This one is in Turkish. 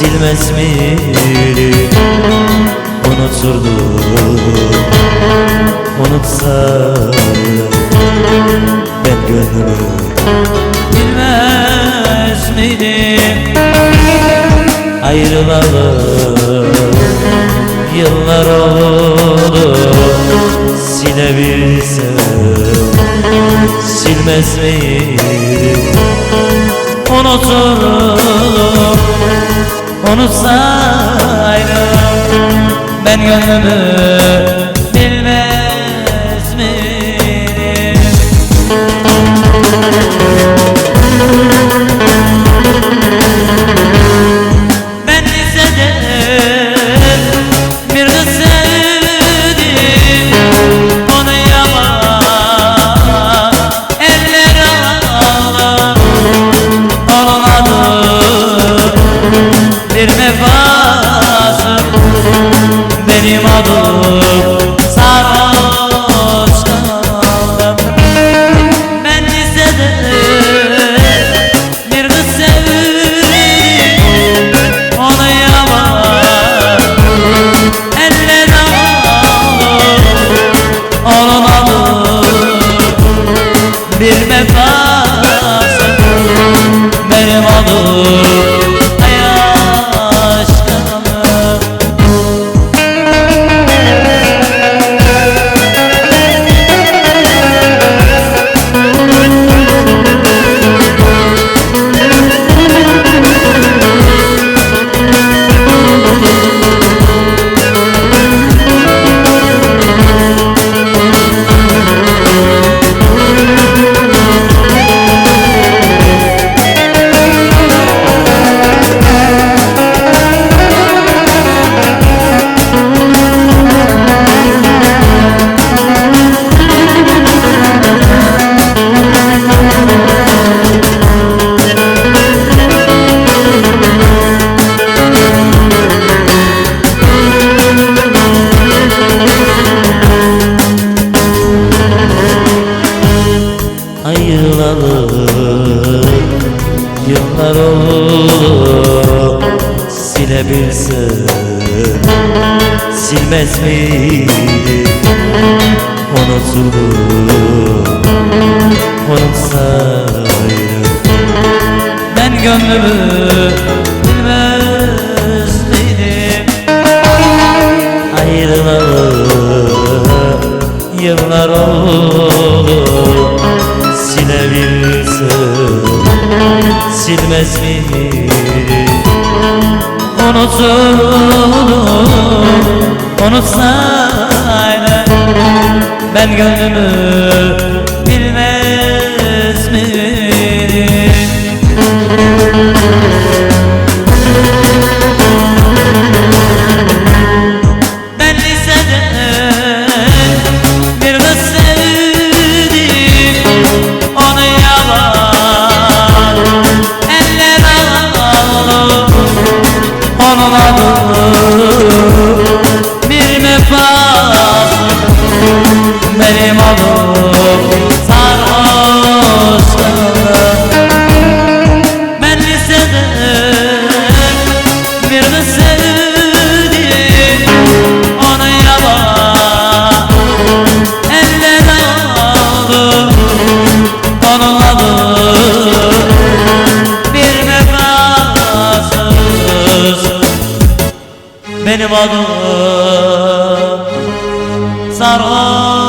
silmez miydi Unuturdum. Unutsaydım. Ben gönlümü Bilmez miydim? Ayrılalı Yıllar oldu. Silebilsem. Silmez miydim? Unuturum Unutsaydım Ben gönlümü silebilsem Silmez miydi? Unutulur Unutsaydım ben gönlümü bilmez miydim Ayrılalı yıllar oldu. Silebilsem silmez miydi Unutulur. Unutsaydım Ben gönlümü Adı bir vefasız Benim adım sarhoş. Kaldı ben lisede bir kız sevdim Onu yalan eller aldı Onun Benim adım sarhoş